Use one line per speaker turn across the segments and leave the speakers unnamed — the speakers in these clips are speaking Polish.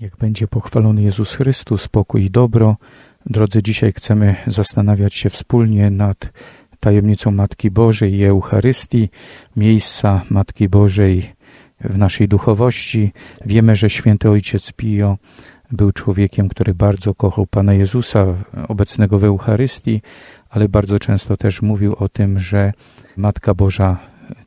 Niech będzie pochwalony Jezus Chrystus, spokój i dobro. Drodzy, dzisiaj chcemy zastanawiać się wspólnie nad tajemnicą Matki Bożej i Eucharystii, miejsca Matki Bożej w naszej duchowości. Wiemy, że święty ojciec Pio był człowiekiem, który bardzo kochał Pana Jezusa, obecnego w Eucharystii, ale bardzo często też mówił o tym, że Matka Boża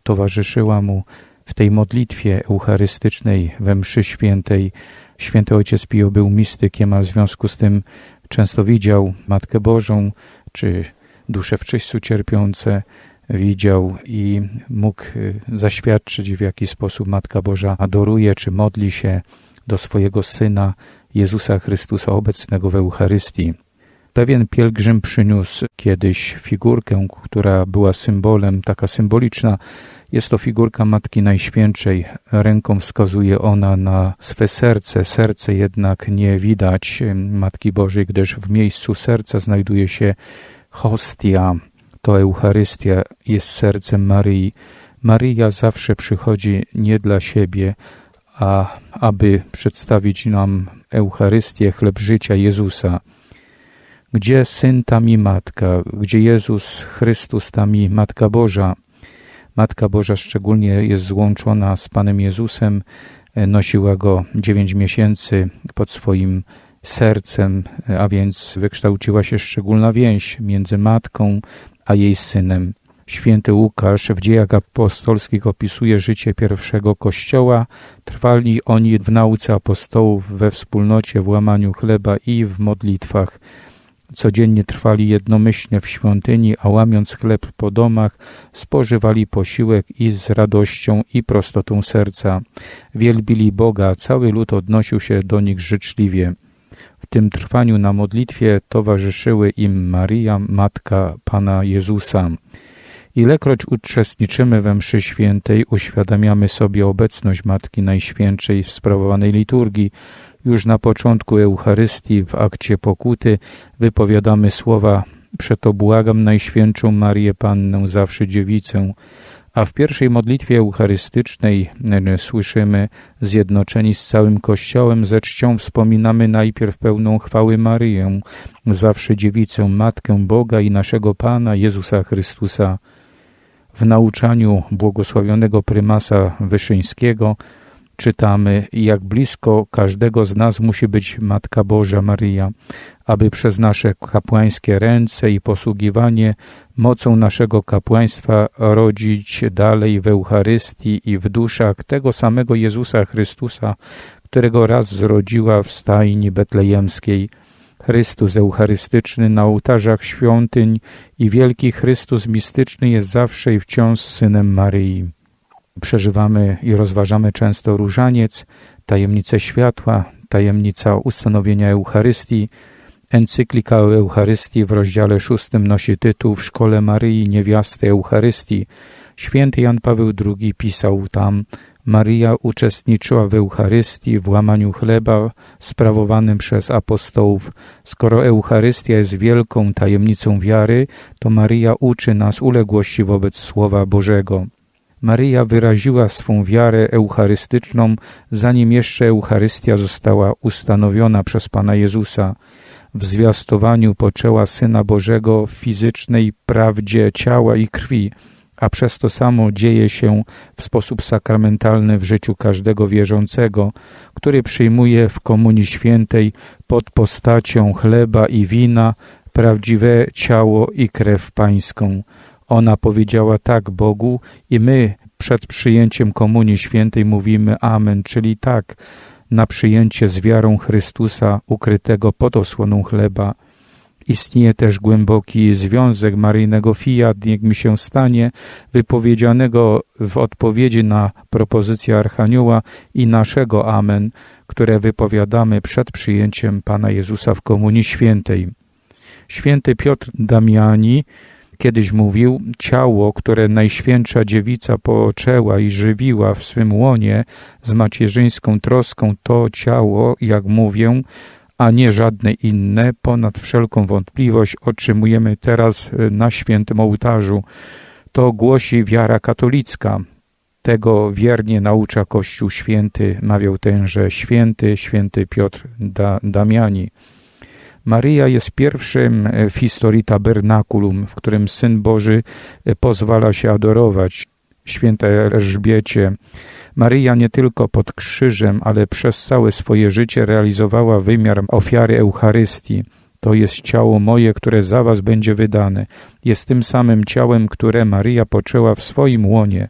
towarzyszyła mu w tej modlitwie eucharystycznej we mszy świętej, Święty Ojciec Pio był mistykiem, a w związku z tym często widział Matkę Bożą, czy dusze w czyśćcu cierpiące widział i mógł y, zaświadczyć, w jaki sposób Matka Boża adoruje, czy modli się do swojego Syna Jezusa Chrystusa obecnego w Eucharystii. Pewien pielgrzym przyniósł kiedyś figurkę, która była symbolem, taka symboliczna jest to figurka Matki Najświętszej. Ręką wskazuje ona na swe serce. Serce jednak nie widać Matki Bożej, gdyż w miejscu serca znajduje się hostia. To Eucharystia jest sercem Maryi. Maryja zawsze przychodzi nie dla siebie, a aby przedstawić nam Eucharystię, chleb życia Jezusa. Gdzie Syn, tam i Matka, gdzie Jezus Chrystus, tam i Matka Boża – Matka Boża szczególnie jest złączona z Panem Jezusem, e, nosiła go dziewięć miesięcy pod swoim sercem, a więc wykształciła się szczególna więź między matką a jej synem. Święty Łukasz w dziejach apostolskich opisuje życie pierwszego kościoła. Trwali oni w nauce apostołów, we wspólnocie, w łamaniu chleba i w modlitwach. Codziennie trwali jednomyślnie w świątyni, a łamiąc chleb po domach, spożywali posiłek i z radością i prostotą serca. Wielbili Boga, cały lud odnosił się do nich życzliwie. W tym trwaniu na modlitwie towarzyszyły im Maria, matka Pana Jezusa. Ilekroć uczestniczymy we mszy świętej, uświadamiamy sobie obecność Matki Najświętszej w sprawowanej liturgii, już na początku Eucharystii w akcie pokuty wypowiadamy słowa Przeto błagam Najświętszą Marię Pannę, zawsze dziewicę, a w pierwszej modlitwie eucharystycznej słyszymy zjednoczeni z całym Kościołem ze czcią wspominamy najpierw pełną chwały Maryję, zawsze dziewicę, Matkę Boga i naszego Pana Jezusa Chrystusa. W nauczaniu błogosławionego prymasa Wyszyńskiego czytamy, jak blisko każdego z nas musi być Matka Boża Maryja, aby przez nasze kapłańskie ręce i posługiwanie mocą naszego kapłaństwa rodzić dalej w Eucharystii i w duszach tego samego Jezusa Chrystusa, którego raz zrodziła w stajni betlejemskiej. Chrystus Eucharystyczny na ołtarzach świątyń i wielki Chrystus mistyczny jest zawsze i wciąż Synem Maryi. Przeżywamy i rozważamy często różaniec, tajemnicę światła, tajemnica ustanowienia Eucharystii. Encyklika o Eucharystii w rozdziale szóstym nosi tytuł W Szkole Maryi Niewiasty Eucharystii. Święty Jan Paweł II pisał tam Maryja uczestniczyła w Eucharystii, w łamaniu chleba sprawowanym przez apostołów. Skoro Eucharystia jest wielką tajemnicą wiary, to Maryja uczy nas uległości wobec Słowa Bożego. Maryja wyraziła swą wiarę eucharystyczną, zanim jeszcze Eucharystia została ustanowiona przez Pana Jezusa. W zwiastowaniu poczęła Syna Bożego w fizycznej prawdzie ciała i krwi, a przez to samo dzieje się w sposób sakramentalny w życiu każdego wierzącego, który przyjmuje w Komunii Świętej pod postacią chleba i wina prawdziwe ciało i krew pańską. Ona powiedziała tak Bogu i my przed przyjęciem Komunii Świętej mówimy Amen, czyli tak na przyjęcie z wiarą Chrystusa ukrytego pod osłoną chleba. Istnieje też głęboki związek maryjnego fiat, niech mi się stanie, wypowiedzianego w odpowiedzi na propozycję Archanioła i naszego Amen, które wypowiadamy przed przyjęciem Pana Jezusa w Komunii Świętej. Święty Piotr Damiani Kiedyś mówił, ciało, które Najświętsza Dziewica poczęła i żywiła w swym łonie z macierzyńską troską, to ciało, jak mówię, a nie żadne inne, ponad wszelką wątpliwość otrzymujemy teraz na świętym ołtarzu. To głosi wiara katolicka. Tego wiernie naucza Kościół Święty, mawiał tenże święty, święty Piotr da, Damiani. Maryja jest pierwszym w historii tabernakulum, w którym Syn Boży pozwala się adorować. Świętej Elżbiecie. Maryja nie tylko pod krzyżem, ale przez całe swoje życie realizowała wymiar ofiary Eucharystii. To jest ciało moje, które za was będzie wydane. Jest tym samym ciałem, które Maryja poczęła w swoim łonie.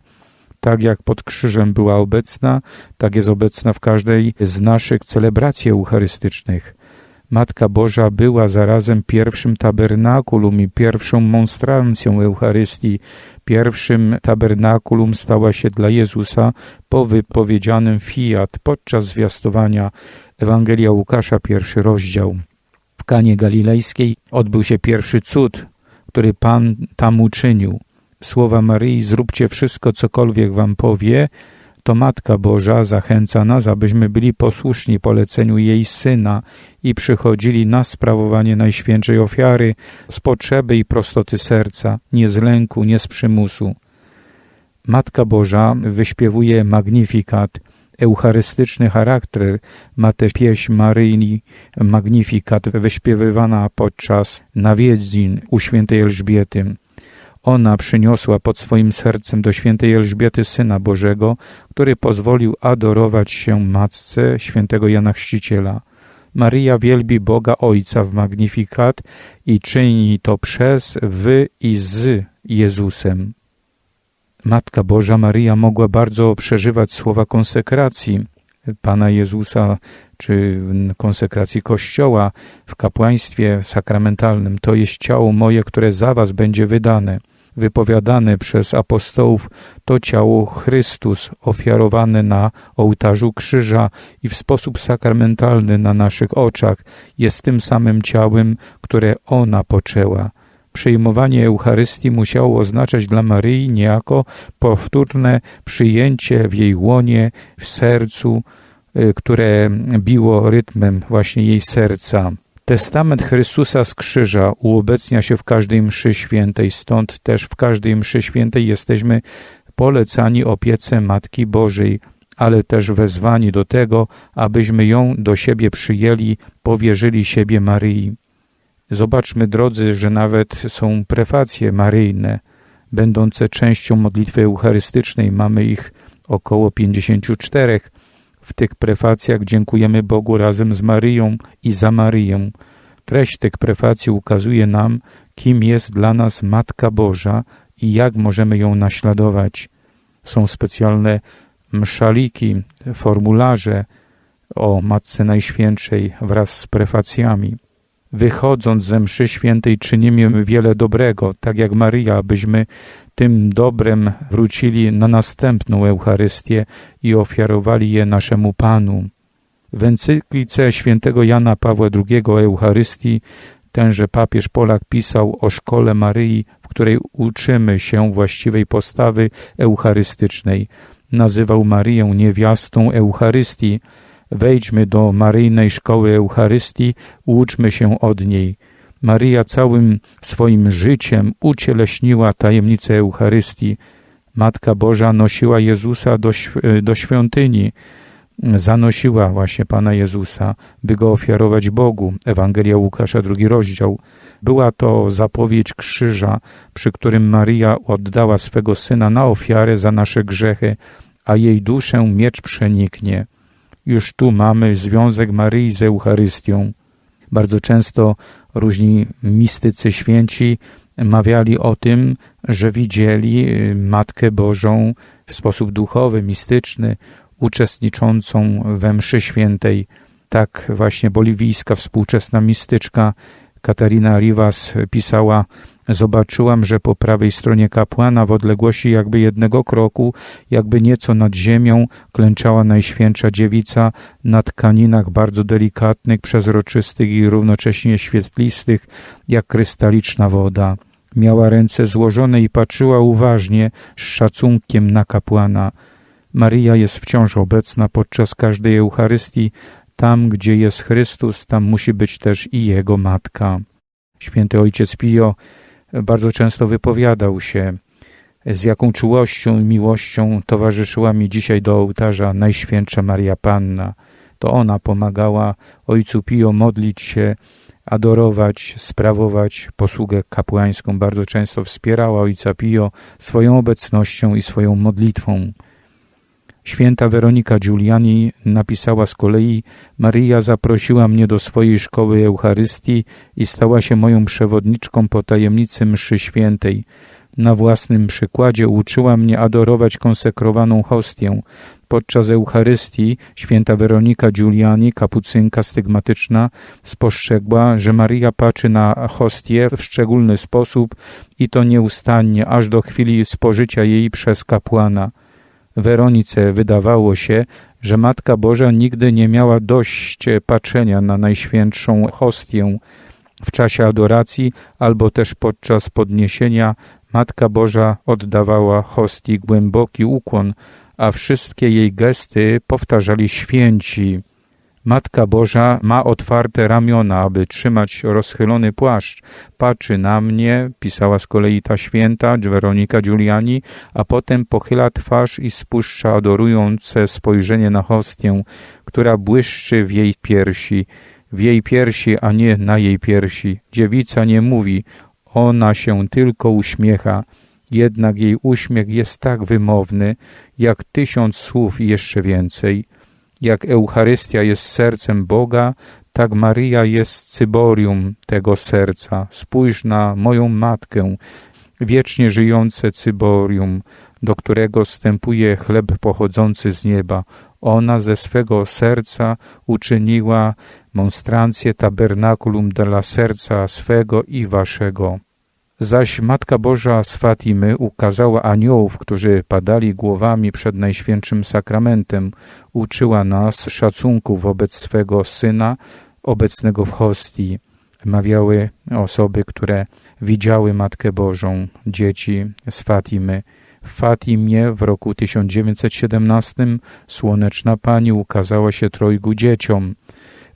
Tak jak pod krzyżem była obecna, tak jest obecna w każdej z naszych celebracji eucharystycznych. Matka Boża była zarazem pierwszym tabernakulum i pierwszą monstrancją Eucharystii. Pierwszym tabernakulum stała się dla Jezusa po wypowiedzianym fiat podczas zwiastowania Ewangelia Łukasza, pierwszy rozdział. W Kanie Galilejskiej odbył się pierwszy cud, który Pan tam uczynił. Słowa Maryi, zróbcie wszystko, cokolwiek wam powie, to Matka Boża zachęca nas, abyśmy byli posłuszni poleceniu jej Syna i przychodzili na sprawowanie Najświętszej ofiary z potrzeby i prostoty serca, nie z lęku, nie z przymusu. Matka Boża wyśpiewuje magnifikat, eucharystyczny charakter ma tę pieśń Maryjni Magnifikat wyśpiewywana podczas nawiedzin u świętej Elżbiety. Ona przyniosła pod swoim sercem do świętej Elżbiety Syna Bożego, który pozwolił adorować się Matce świętego Jana Chrzciciela. Maryja wielbi Boga Ojca w Magnifikat i czyni to przez, w i z Jezusem. Matka Boża Maryja mogła bardzo przeżywać słowa konsekracji Pana Jezusa, czy konsekracji Kościoła w kapłaństwie sakramentalnym. To jest ciało moje, które za was będzie wydane wypowiadane przez apostołów, to ciało Chrystus ofiarowane na ołtarzu krzyża i w sposób sakramentalny na naszych oczach jest tym samym ciałem, które ona poczęła. Przyjmowanie Eucharystii musiało oznaczać dla Maryi niejako powtórne przyjęcie w jej łonie, w sercu, y, które biło rytmem właśnie jej serca. Testament Chrystusa z krzyża uobecnia się w każdej mszy świętej, stąd też w każdej mszy świętej jesteśmy polecani opiece Matki Bożej, ale też wezwani do tego, abyśmy ją do siebie przyjęli, powierzyli siebie Maryi. Zobaczmy, drodzy, że nawet są prefacje maryjne, będące częścią modlitwy eucharystycznej. Mamy ich około 54. W tych prefacjach dziękujemy Bogu razem z Maryją i za Maryję. Treść tych prefacji ukazuje nam, kim jest dla nas Matka Boża i jak możemy ją naśladować. Są specjalne mszaliki, formularze o Matce Najświętszej wraz z prefacjami. Wychodząc ze mszy świętej czynimy wiele dobrego, tak jak Maryja, abyśmy tym dobrem wrócili na następną Eucharystię i ofiarowali je naszemu Panu. W encyklice świętego Jana Pawła II o Eucharystii tenże papież Polak pisał o szkole Maryi, w której uczymy się właściwej postawy eucharystycznej. Nazywał Maryję niewiastą Eucharystii. Wejdźmy do Maryjnej Szkoły Eucharystii, uczmy się od niej. Maryja całym swoim życiem ucieleśniła tajemnicę Eucharystii. Matka Boża nosiła Jezusa do, do świątyni, zanosiła właśnie Pana Jezusa, by go ofiarować Bogu. Ewangelia Łukasza, drugi rozdział. Była to zapowiedź krzyża, przy którym Maria oddała swego Syna na ofiarę za nasze grzechy, a jej duszę miecz przeniknie. Już tu mamy związek Maryi z Eucharystią. Bardzo często różni mistycy święci mawiali o tym, że widzieli Matkę Bożą w sposób duchowy, mistyczny, uczestniczącą we mszy świętej. Tak właśnie boliwijska współczesna mistyczka Katarina Rivas pisała Zobaczyłam, że po prawej stronie kapłana w odległości jakby jednego kroku, jakby nieco nad ziemią, klęczała Najświętsza Dziewica na tkaninach bardzo delikatnych, przezroczystych i równocześnie świetlistych, jak krystaliczna woda. Miała ręce złożone i patrzyła uważnie, z szacunkiem na kapłana. Maryja jest wciąż obecna podczas każdej Eucharystii. Tam, gdzie jest Chrystus, tam musi być też i Jego Matka. Święty Ojciec Pio bardzo często wypowiadał się z jaką czułością i miłością towarzyszyła mi dzisiaj do ołtarza Najświętsza Maria Panna. To ona pomagała Ojcu Pio modlić się, adorować, sprawować posługę kapłańską. Bardzo często wspierała Ojca Pio swoją obecnością i swoją modlitwą. Święta Weronika Giuliani napisała z kolei: Maryja zaprosiła mnie do swojej szkoły Eucharystii i stała się moją przewodniczką po tajemnicy mszy świętej. Na własnym przykładzie uczyła mnie adorować konsekrowaną hostię. Podczas Eucharystii święta Weronika Giuliani, kapucynka stygmatyczna, spostrzegła, że Maria patrzy na hostię w szczególny sposób i to nieustannie, aż do chwili spożycia jej przez kapłana. Weronice wydawało się, że Matka Boża nigdy nie miała dość patrzenia na Najświętszą hostię w czasie adoracji albo też podczas podniesienia Matka Boża oddawała hostii głęboki ukłon, a wszystkie jej gesty powtarzali święci. Matka Boża ma otwarte ramiona, aby trzymać rozchylony płaszcz. Patrzy na mnie, pisała z kolei ta święta Weronika Giuliani, a potem pochyla twarz i spuszcza adorujące spojrzenie na hostię, która błyszczy w jej piersi. W jej piersi, a nie na jej piersi. Dziewica nie mówi, ona się tylko uśmiecha. Jednak jej uśmiech jest tak wymowny, jak tysiąc słów i jeszcze więcej. Jak Eucharystia jest sercem Boga, tak Maryja jest cyborium tego serca. Spójrz na moją matkę, wiecznie żyjące cyborium, do którego stępuje chleb pochodzący z nieba. Ona ze swego serca uczyniła monstrancję tabernakulum dla serca swego i waszego. Zaś Matka Boża z Fatimy ukazała aniołów, którzy padali głowami przed Najświętszym Sakramentem, uczyła nas szacunku wobec swego Syna, obecnego w hostii. Mawiały osoby, które widziały Matkę Bożą, dzieci z Fatimy. W Fatimie w roku 1917 Słoneczna Pani ukazała się trojgu dzieciom.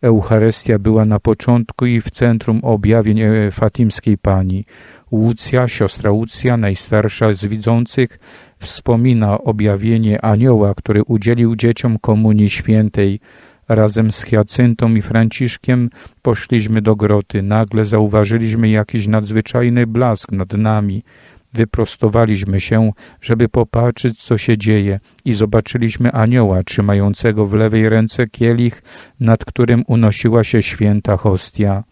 Eucharystia była na początku i w centrum objawień e, Fatimskiej Pani. Łucja, siostra Łucja, najstarsza z widzących, wspomina objawienie anioła, który udzielił dzieciom Komunii Świętej. Razem z Hyacyntą i Franciszkiem poszliśmy do groty. Nagle zauważyliśmy jakiś nadzwyczajny blask nad nami. Wyprostowaliśmy się, żeby popatrzeć, co się dzieje i zobaczyliśmy anioła trzymającego w lewej ręce kielich, nad którym unosiła się święta hostia.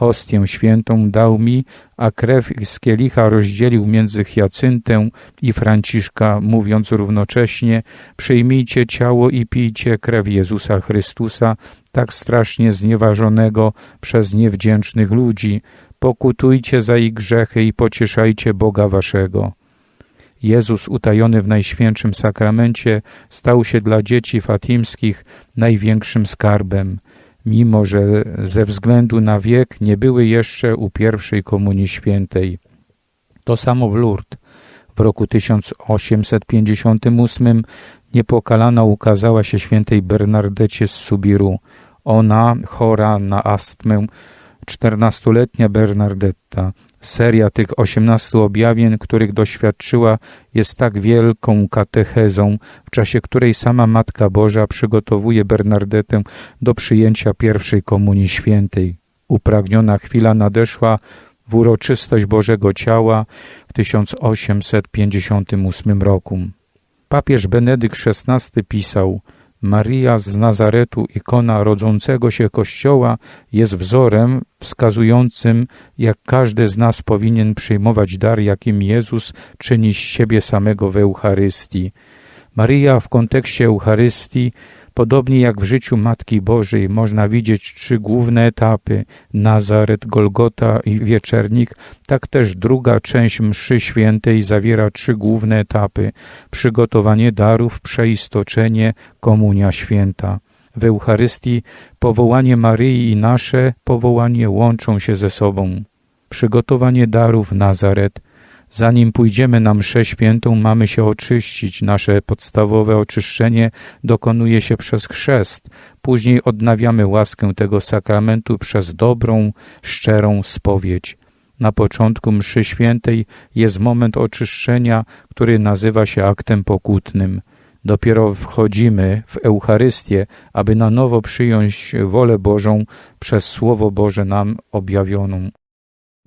Hostię świętą dał mi, a krew z kielicha rozdzielił między Hyacyntę i Franciszka, mówiąc równocześnie przyjmijcie ciało i pijcie krew Jezusa Chrystusa, tak strasznie znieważonego przez niewdzięcznych ludzi. Pokutujcie za ich grzechy i pocieszajcie Boga waszego. Jezus utajony w Najświętszym Sakramencie stał się dla dzieci fatimskich największym skarbem – mimo że ze względu na wiek nie były jeszcze u pierwszej Komunii Świętej. To samo w Lourdes. W roku 1858 niepokalana ukazała się świętej Bernardecie z Subiru. Ona, chora na astmę, czternastoletnia Bernardetta, Seria tych osiemnastu objawień, których doświadczyła, jest tak wielką katechezą, w czasie której sama Matka Boża przygotowuje Bernardetę do przyjęcia pierwszej Komunii Świętej. Upragniona chwila nadeszła w uroczystość Bożego Ciała w 1858 roku. Papież Benedykt XVI pisał – Maria z Nazaretu, ikona rodzącego się Kościoła, jest wzorem wskazującym, jak każdy z nas powinien przyjmować dar, jakim Jezus czyni z siebie samego w Eucharystii. Maria w kontekście Eucharystii Podobnie jak w życiu Matki Bożej można widzieć trzy główne etapy Nazaret, Golgota i Wieczernik, tak też druga część mszy świętej zawiera trzy główne etapy przygotowanie darów, przeistoczenie, komunia święta. W Eucharystii powołanie Maryi i nasze powołanie łączą się ze sobą. Przygotowanie darów Nazaret – Zanim pójdziemy na mszę świętą, mamy się oczyścić. Nasze podstawowe oczyszczenie dokonuje się przez chrzest. Później odnawiamy łaskę tego sakramentu przez dobrą, szczerą spowiedź. Na początku mszy świętej jest moment oczyszczenia, który nazywa się aktem pokutnym. Dopiero wchodzimy w Eucharystię, aby na nowo przyjąć wolę Bożą przez Słowo Boże nam objawioną.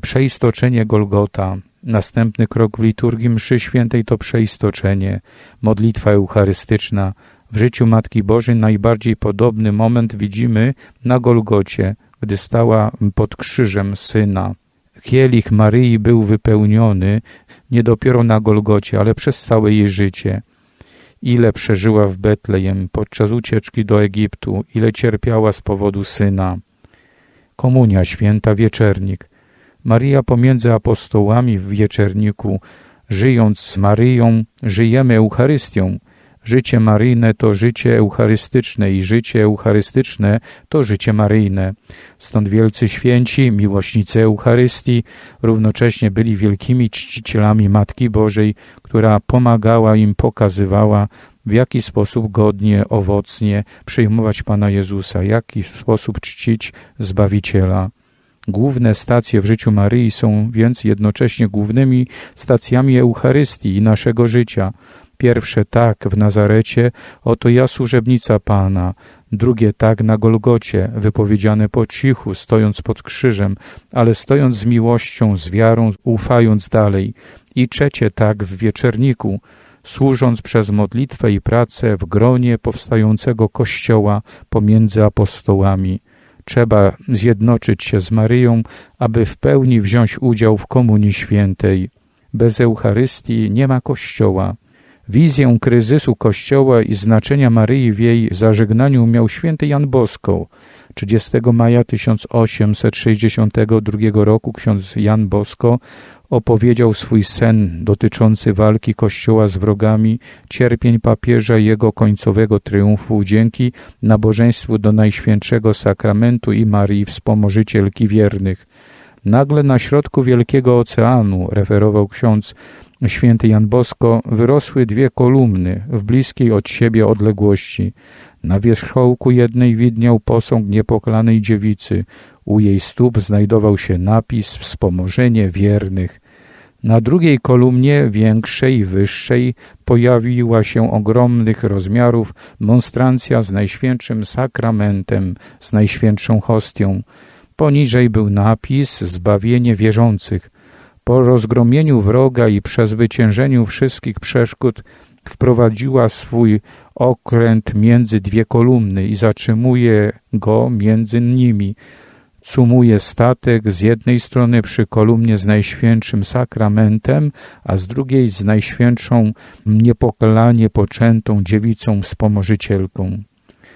Przeistoczenie Golgota. Następny krok w liturgii mszy świętej to przeistoczenie, modlitwa eucharystyczna. W życiu Matki Bożej najbardziej podobny moment widzimy na Golgocie, gdy stała pod krzyżem Syna. Kielich Maryi był wypełniony nie dopiero na Golgocie, ale przez całe jej życie. Ile przeżyła w Betlejem podczas ucieczki do Egiptu, ile cierpiała z powodu Syna. Komunia Święta Wieczernik. Maria pomiędzy apostołami w Wieczerniku, żyjąc z Maryją, żyjemy Eucharystią. Życie maryjne to życie eucharystyczne i życie eucharystyczne to życie maryjne. Stąd wielcy święci, miłośnicy Eucharystii, równocześnie byli wielkimi czcicielami Matki Bożej, która pomagała im, pokazywała, w jaki sposób godnie, owocnie przyjmować Pana Jezusa, w jaki sposób czcić Zbawiciela. Główne stacje w życiu Maryi są więc jednocześnie głównymi stacjami Eucharystii i naszego życia. Pierwsze tak w Nazarecie, oto ja służebnica Pana. Drugie tak na Golgocie, wypowiedziane po cichu, stojąc pod krzyżem, ale stojąc z miłością, z wiarą, ufając dalej. I trzecie tak w Wieczerniku, służąc przez modlitwę i pracę w gronie powstającego Kościoła pomiędzy apostołami. Trzeba zjednoczyć się z Maryją, aby w pełni wziąć udział w Komunii Świętej. Bez Eucharystii nie ma Kościoła. Wizję kryzysu Kościoła i znaczenia Maryi w jej zażegnaniu miał święty Jan Bosko. 30 maja 1862 roku ksiądz Jan Bosko opowiedział swój sen dotyczący walki Kościoła z wrogami, cierpień papieża i jego końcowego triumfu dzięki nabożeństwu do Najświętszego Sakramentu i Marii Wspomożycielki Wiernych. Nagle na środku Wielkiego Oceanu, referował ksiądz święty Jan Bosko, wyrosły dwie kolumny w bliskiej od siebie odległości. Na wierzchołku jednej widniał posąg niepokalanej dziewicy. U jej stóp znajdował się napis Wspomożenie wiernych. Na drugiej kolumnie, większej, wyższej, pojawiła się ogromnych rozmiarów monstrancja z Najświętszym Sakramentem, z Najświętszą Hostią. Poniżej był napis Zbawienie wierzących. Po rozgromieniu wroga i przezwyciężeniu wszystkich przeszkód wprowadziła swój okręt między dwie kolumny i zatrzymuje go między nimi. Sumuje statek z jednej strony przy kolumnie z Najświętszym Sakramentem, a z drugiej z Najświętszą niepokalanie poczętą dziewicą wspomożycielką.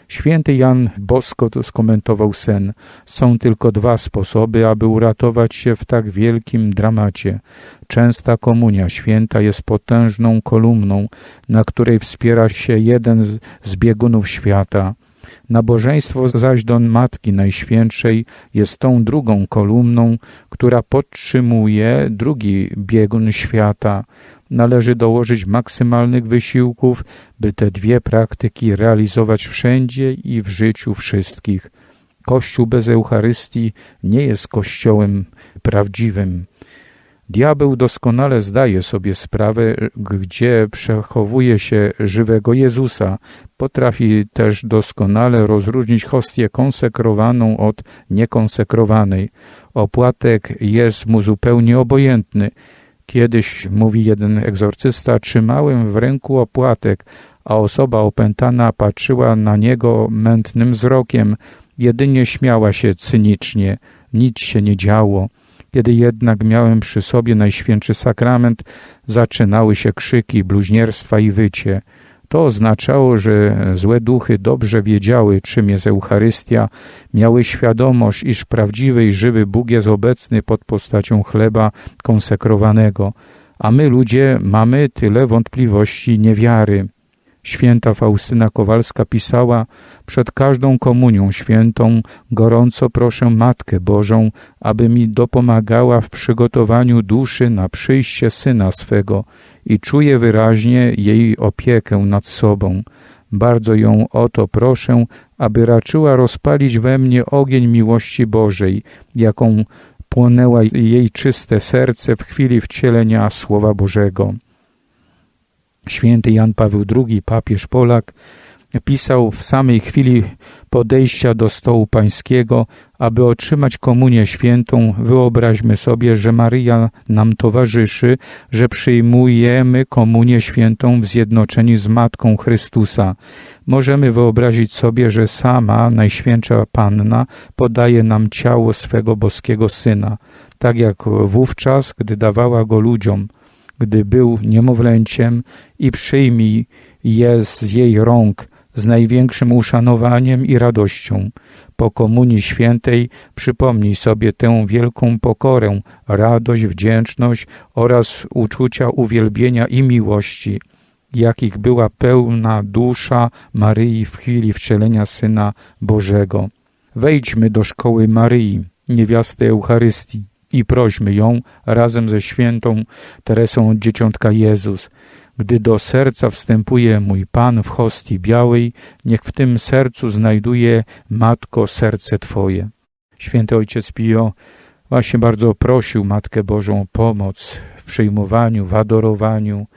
Święty Jan Bosko to skomentował sen. Są tylko dwa sposoby, aby uratować się w tak wielkim dramacie. Częsta komunia święta jest potężną kolumną, na której wspiera się jeden z, z biegunów świata. Nabożeństwo zaś do Matki Najświętszej jest tą drugą kolumną, która podtrzymuje drugi biegun świata. Należy dołożyć maksymalnych wysiłków, by te dwie praktyki realizować wszędzie i w życiu wszystkich. Kościół bez Eucharystii nie jest kościołem prawdziwym. Diabeł doskonale zdaje sobie sprawę, gdzie przechowuje się żywego Jezusa. Potrafi też doskonale rozróżnić hostię konsekrowaną od niekonsekrowanej. Opłatek jest mu zupełnie obojętny. Kiedyś, mówi jeden egzorcysta, trzymałem w ręku opłatek, a osoba opętana patrzyła na niego mętnym wzrokiem, jedynie śmiała się cynicznie, nic się nie działo. Kiedy jednak miałem przy sobie Najświętszy Sakrament, zaczynały się krzyki, bluźnierstwa i wycie. To oznaczało, że złe duchy dobrze wiedziały, czym jest Eucharystia, miały świadomość, iż prawdziwy i żywy Bóg jest obecny pod postacią chleba konsekrowanego, a my ludzie mamy tyle wątpliwości, niewiary. Święta Faustyna Kowalska pisała: Przed każdą komunią świętą gorąco proszę Matkę Bożą, aby mi dopomagała w przygotowaniu duszy na przyjście syna swego i czuję wyraźnie jej opiekę nad sobą. Bardzo ją o to proszę, aby raczyła rozpalić we mnie ogień miłości Bożej, jaką płonęła jej czyste serce w chwili wcielenia Słowa Bożego. Święty Jan Paweł II, papież Polak, pisał w samej chwili podejścia do stołu pańskiego, aby otrzymać komunię świętą, wyobraźmy sobie, że Maryja nam towarzyszy, że przyjmujemy komunię świętą w zjednoczeniu z Matką Chrystusa. Możemy wyobrazić sobie, że sama Najświętsza Panna podaje nam ciało swego boskiego Syna, tak jak wówczas, gdy dawała go ludziom, gdy był niemowlęciem i przyjmij je z jej rąk, z największym uszanowaniem i radością. Po Komunii Świętej przypomnij sobie tę wielką pokorę, radość, wdzięczność oraz uczucia uwielbienia i miłości, jakich była pełna dusza Maryi w chwili wcielenia Syna Bożego. Wejdźmy do szkoły Maryi, niewiasty Eucharystii, i prośmy ją razem ze świętą Teresą od Dzieciątka Jezus, gdy do serca wstępuje mój Pan w hostii białej, niech w tym sercu znajduje Matko serce Twoje. Święty Ojciec Pio właśnie bardzo prosił Matkę Bożą o pomoc w przyjmowaniu, w adorowaniu,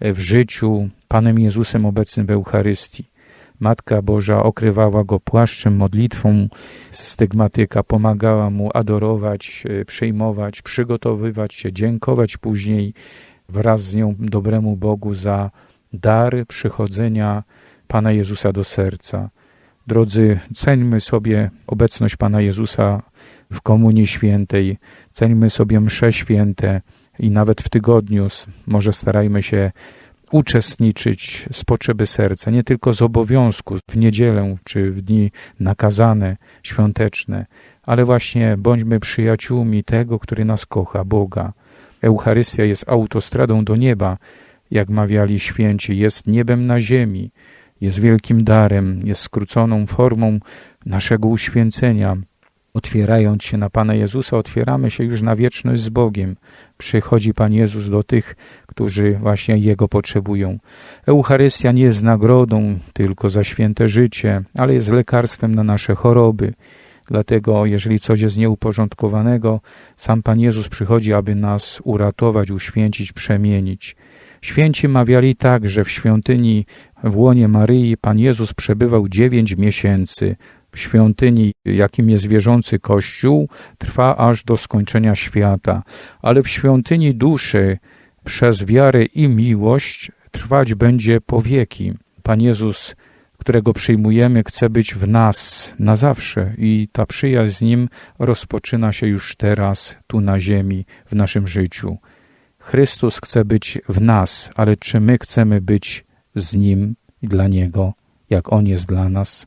w życiu Panem Jezusem obecnym w Eucharystii. Matka Boża okrywała go płaszczem, modlitwą, stygmatyka pomagała mu adorować, przyjmować, przygotowywać się, dziękować później wraz z nią dobremu Bogu za dar przychodzenia Pana Jezusa do serca. Drodzy, ceńmy sobie obecność Pana Jezusa w Komunii Świętej, ceńmy sobie msze święte i nawet w tygodniu może starajmy się uczestniczyć z potrzeby serca, nie tylko z obowiązku, w niedzielę czy w dni nakazane, świąteczne, ale właśnie bądźmy przyjaciółmi tego, który nas kocha, Boga. Eucharystia jest autostradą do nieba, jak mawiali święci, jest niebem na ziemi, jest wielkim darem, jest skróconą formą naszego uświęcenia. Otwierając się na Pana Jezusa, otwieramy się już na wieczność z Bogiem. Przychodzi Pan Jezus do tych, którzy właśnie Jego potrzebują. Eucharystia nie jest nagrodą tylko za święte życie, ale jest lekarstwem na nasze choroby. Dlatego, jeżeli coś jest nieuporządkowanego, sam Pan Jezus przychodzi, aby nas uratować, uświęcić, przemienić. Święci mawiali tak, że w świątyni w łonie Maryi Pan Jezus przebywał dziewięć miesięcy. Świątyni, jakim jest wierzący Kościół, trwa aż do skończenia świata, ale w świątyni duszy przez wiarę i miłość trwać będzie po wieki. Pan Jezus którego przyjmujemy, chce być w nas na zawsze i ta przyjaźń z Nim rozpoczyna się już teraz, tu na ziemi, w naszym życiu. Chrystus chce być w nas, ale czy my chcemy być z Nim i dla Niego, jak On jest dla nas?